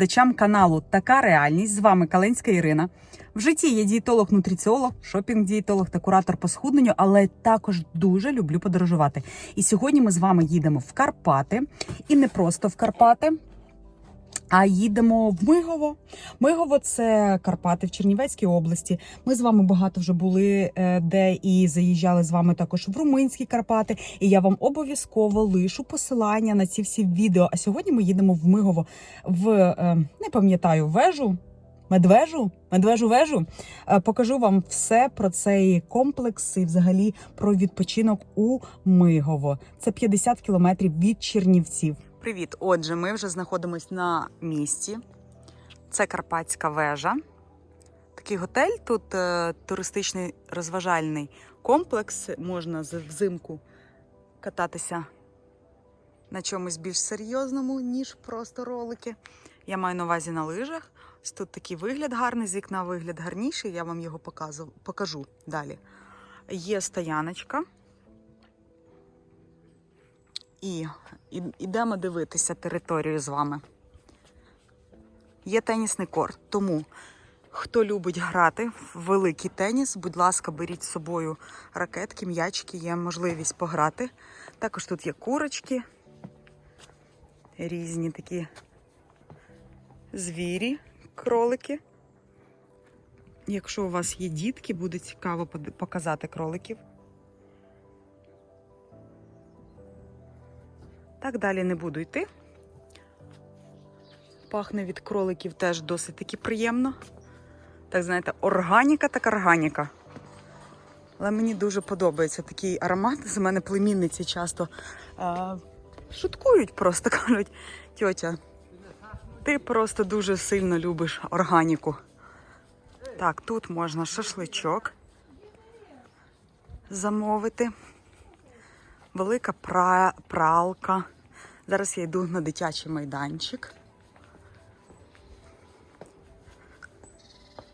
глядачам каналу Така реальність. З вами Каленська Ірина. В житті я дієтолог, нутриціолог, шопінг-дієтолог та куратор по схудненню, але також дуже люблю подорожувати. І сьогодні ми з вами їдемо в Карпати. І не просто в Карпати. А їдемо в Мигово. Мигово це Карпати в Чернівецькій області. Ми з вами багато вже були е, де і заїжджали з вами також в Румунські Карпати. І я вам обов'язково лишу посилання на ці всі відео. А сьогодні ми їдемо в Мигово в е, не пам'ятаю вежу. Медвежу, медвежу вежу. Е, Покажу вам все про цей комплекс і взагалі про відпочинок у Мигово. Це 50 кілометрів від Чернівців. Привіт! Отже, ми вже знаходимося на місці. Це Карпатська вежа. Такий готель. Тут е, туристичний розважальний комплекс. Можна взимку кататися на чомусь більш серйозному, ніж просто ролики. Я маю на увазі на лижах. Тут такий вигляд гарний, з вікна вигляд гарніший. Я вам його показу, покажу далі. Є стояночка. І ідемо дивитися територію з вами. Є тенісний корт, тому хто любить грати в великий теніс, будь ласка, беріть з собою ракетки, м'ячики, є можливість пограти. Також тут є курочки, різні такі звірі, кролики. Якщо у вас є дітки, буде цікаво показати кроликів. Так далі не буду йти. Пахне від кроликів теж досить таки приємно. Так, знаєте, органіка так органіка. Але мені дуже подобається такий аромат. З мене племінниці часто е, шуткують, просто кажуть, тьотя, ти просто дуже сильно любиш органіку. Так, тут можна шашличок замовити велика пра... пралка. Зараз я йду на дитячий майданчик.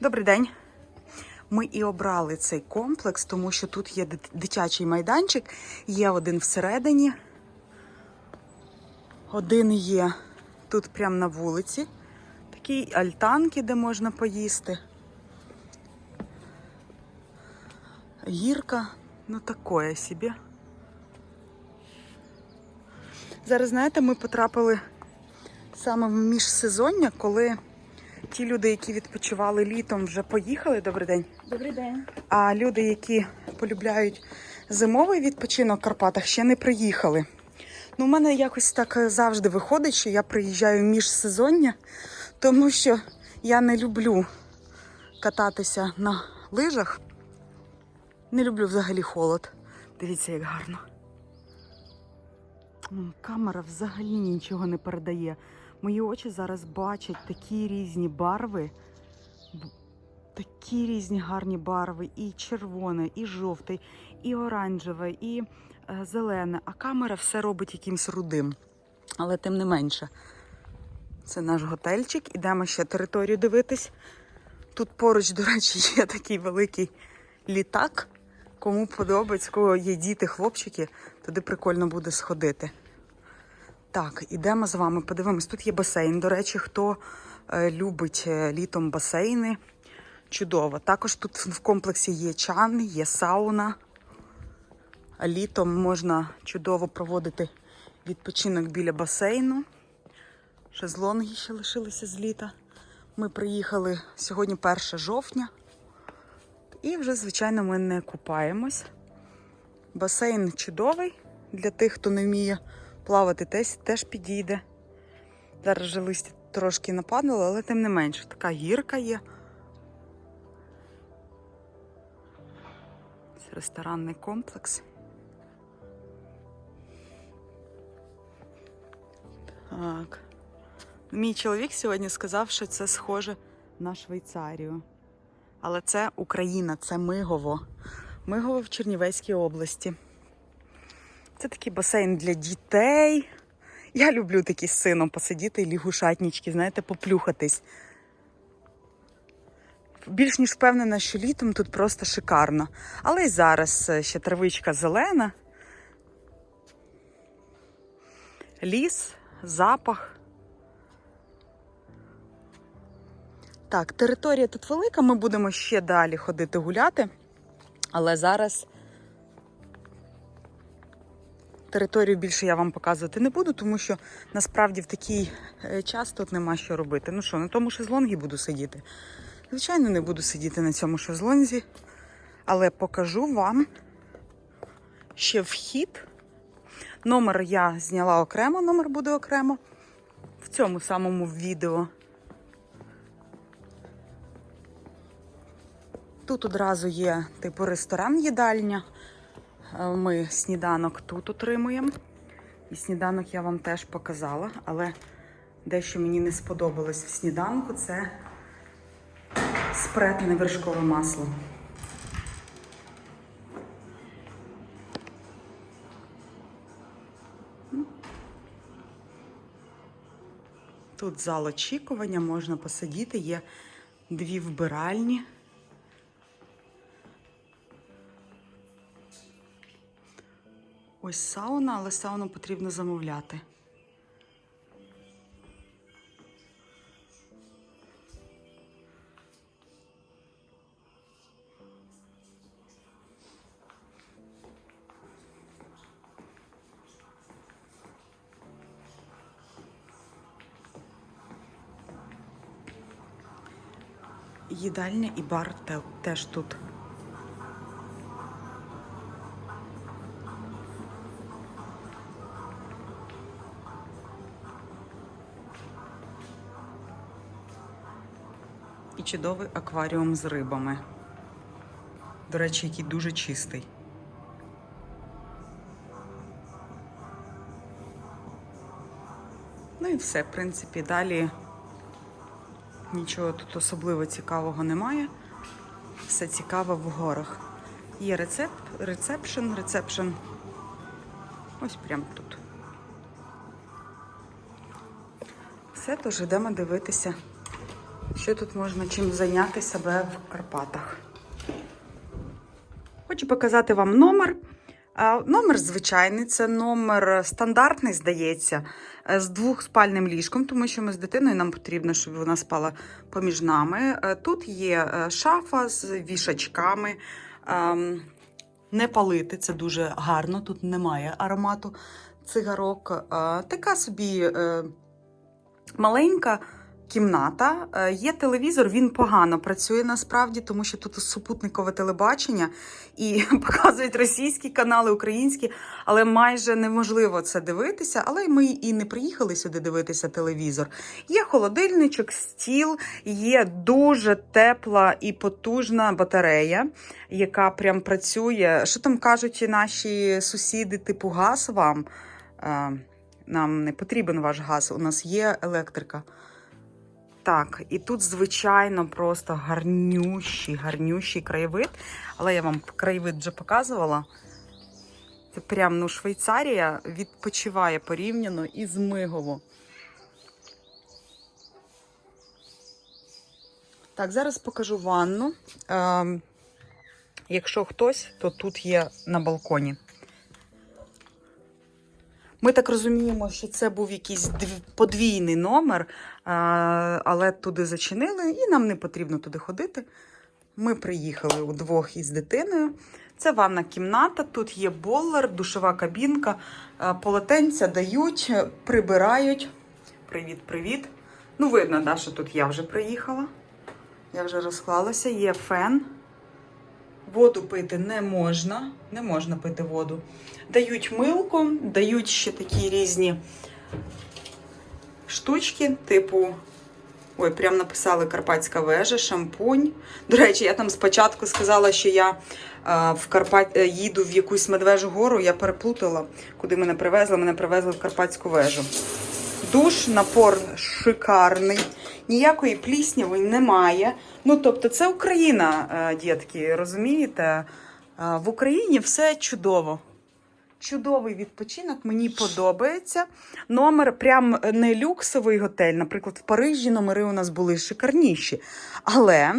Добрий день. Ми і обрали цей комплекс, тому що тут є дитячий майданчик, є один всередині, один є тут прямо на вулиці. Такі альтанки, де можна поїсти. Гірка, ну такое собі. Зараз, знаєте, ми потрапили саме в міжсезоння, коли ті люди, які відпочивали літом, вже поїхали. Добрий день. Добрий день. А люди, які полюбляють зимовий відпочинок в Карпатах, ще не приїхали. Ну, у мене якось так завжди виходить, що я приїжджаю в міжсезоння, тому що я не люблю кататися на лижах. Не люблю взагалі холод. Дивіться, як гарно. Камера взагалі нічого не передає. Мої очі зараз бачать такі різні барви. Такі різні гарні барви. І червоне, і жовтий, і оранжеве, і е, зелене. А камера все робить якимсь рудим. Але тим не менше. Це наш готельчик. Ідемо ще територію дивитись. Тут поруч, до речі, є такий великий літак. Кому подобається, кого є діти, хлопчики, туди прикольно буде сходити. Так, ідемо з вами, подивимось. Тут є басейн. До речі, хто е, любить е, літом басейни, чудово. Також тут в комплексі є чан, є сауна. Літом можна чудово проводити відпочинок біля басейну. Шезлонги ще лишилися з літа. Ми приїхали сьогодні 1 жовтня. І вже, звичайно, ми не купаємось. Басейн чудовий для тих, хто не вміє плавати, теж, теж підійде. Зараз вже листя трошки нападало, але тим не менше, така гірка є. Це ресторанний комплекс. Так. Мій чоловік сьогодні сказав, що це схоже на Швейцарію. Але це Україна, це Мигово. Мигово в Чернівецькій області. Це такий басейн для дітей. Я люблю такі з сином посидіти і лягушатнічки, знаєте, поплюхатись. Більш ніж впевнена, що літом тут просто шикарно. Але й зараз е, ще травичка зелена. Ліс, запах. Так, територія тут велика, ми будемо ще далі ходити гуляти. Але зараз територію більше я вам показувати не буду, тому що насправді в такий е, час тут нема що робити. Ну що, на тому шезлонгі буду сидіти. Звичайно, не буду сидіти на цьому шезлонзі, але покажу вам ще вхід. Номер я зняла окремо, номер буде окремо в цьому самому відео. Тут одразу є типу ресторан-їдальня. Е, Ми сніданок тут отримуємо. І сніданок я вам теж показала, але дещо мені не сподобалось в сніданку це спретне вершкове масло. Тут зал очікування, можна посидіти, є дві вбиральні. Ось сауна, але сауну потрібно замовляти. Їдальня і бар теж тут. Чудовий акваріум з рибами. До речі, який дуже чистий. Ну і все, в принципі, далі нічого тут особливо цікавого немає. Все цікаве в горах. Є рецепт, рецепшн, рецепшн. Ось прямо тут. Все, тож йдемо дивитися, що тут можна чим зайняти себе в Карпатах. Хочу показати вам номер. Номер звичайний, це номер стандартний, здається, е, з двохспальним ліжком, тому що ми з дитиною нам потрібно, щоб вона спала поміж нами. Е, Тут є е, шафа з вішачками. Ем, Не палити, це дуже гарно, тут немає аромату цигарок. Така собі маленька кімната. Е, Є телевізор, він погано працює насправді, тому що тут супутникове телебачення і показують російські канали, українські, але майже неможливо це дивитися. Але ми і не приїхали сюди дивитися телевізор. Є холодильничок, стіл, є дуже тепла і потужна батарея, яка прям працює. Що там кажуть наші сусіди, типу газ вам? Е, Нам не потрібен ваш газ, у нас є електрика. Так, і тут, звичайно, просто гарнющий, гарнющий краєвид. Але я вам краєвид вже показувала. Це прям ну, Швейцарія відпочиває порівняно із Мигово. Так, зараз покажу ванну. Ем, якщо хтось, то тут є на балконі. Ми так розуміємо, що це був якийсь подвійний номер, але туди зачинили, і нам не потрібно туди ходити. Ми приїхали удвох із дитиною. Це ванна кімната, тут є болер, душова кабінка, полотенця дають, прибирають. Привіт, привіт. Ну, видно, да, що тут я вже приїхала. Я вже розклалася, є фен. Воду пити не можна, не можна пити воду. Дають милку, дають ще такі різні штучки, типу. Ой, прям написали Карпатська вежа, шампунь. До речі, я там спочатку сказала, що я в Карпат... е, їду в якусь медвежу гору, я переплутала, куди мене привезли. Мене привезли в Карпатську вежу. Душ, напор шикарний, ніякої плісняви немає. Ну, тобто, це Україна, е, дітки, розумієте? Е, В Україні все чудово. Чудовий відпочинок, мені подобається. Номер прям не люксовий готель. Наприклад, в Парижі номери у нас були шикарніші. Але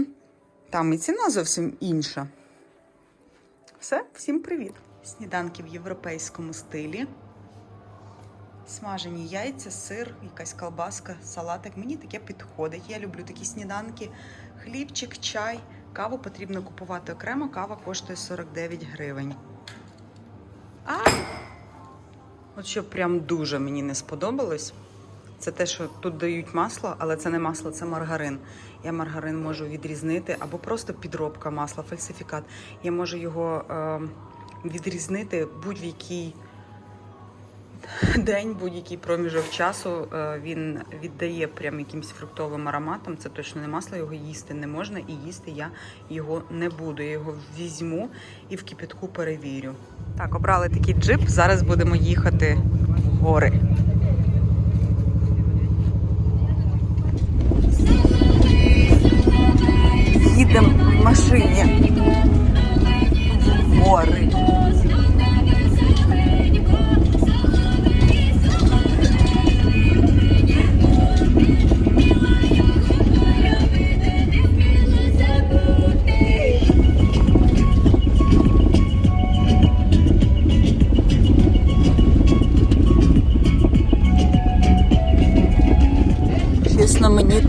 там і ціна зовсім інша. Все, всім привіт! Сніданки в європейському стилі. Смажені яйця, сир, якась колбаска, салатик. Мені таке підходить. Я люблю такі сніданки. Хлібчик, чай. Каву потрібно купувати окремо. Кава коштує 49 гривень. А! От що прям дуже мені не сподобалось. Це те, що тут дають масло, але це не масло, це маргарин. Я маргарин можу відрізнити або просто підробка масла, фальсифікат. Я можу його е, відрізнити будь-який день, будь-який проміжок часу. Е, він віддає прям якимсь фруктовим ароматом. Це точно не масло, його їсти не можна, і їсти я його не буду. Я його візьму і в кипятку перевірю. Так, обрали такий джип. Зараз будемо їхати в гори. Їдемо в машині. В гори.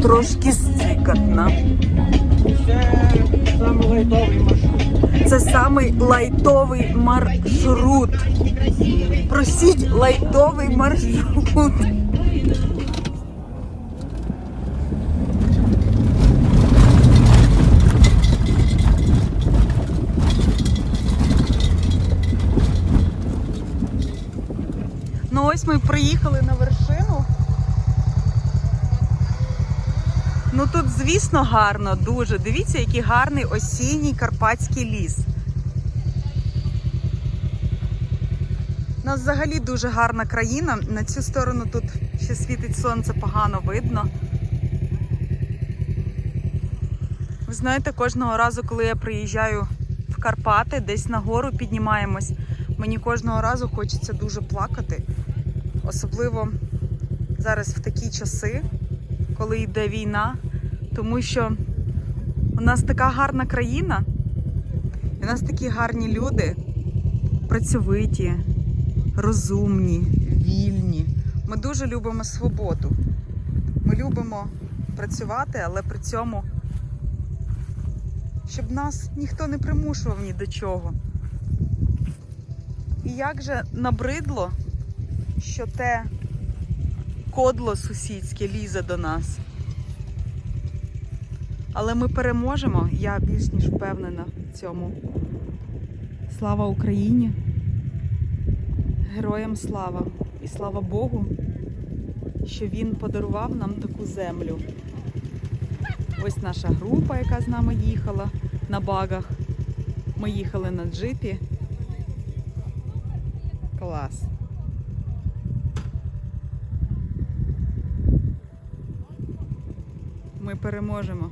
Трошки стикатно. Це саме лайтовий маршрут. Це самий лайтовий маршрут. Просіть лайтовий маршрут. Ну ось ми приїхали на вершину. Ну тут, звісно, гарно, дуже. Дивіться, який гарний осінній карпатський ліс. У нас взагалі дуже гарна країна. На цю сторону тут ще світить сонце, погано видно. Ви знаєте, кожного разу, коли я приїжджаю в Карпати, десь на гору піднімаємось, мені кожного разу хочеться дуже плакати. Особливо зараз в такі часи, коли йде війна, тому що у нас така гарна країна, і у нас такі гарні люди, працьовиті, розумні, вільні. Ми дуже любимо свободу. Ми любимо працювати, але при цьому, щоб нас ніхто не примушував ні до чого. І як же набридло, що те кодло сусідське лізе до нас. Але ми переможемо, я більш ніж впевнена в цьому. Слава Україні! Героям слава! І слава Богу, що Він подарував нам таку землю. Ось наша група, яка з нами їхала на багах. Ми їхали на джипі. Клас. Ми переможемо.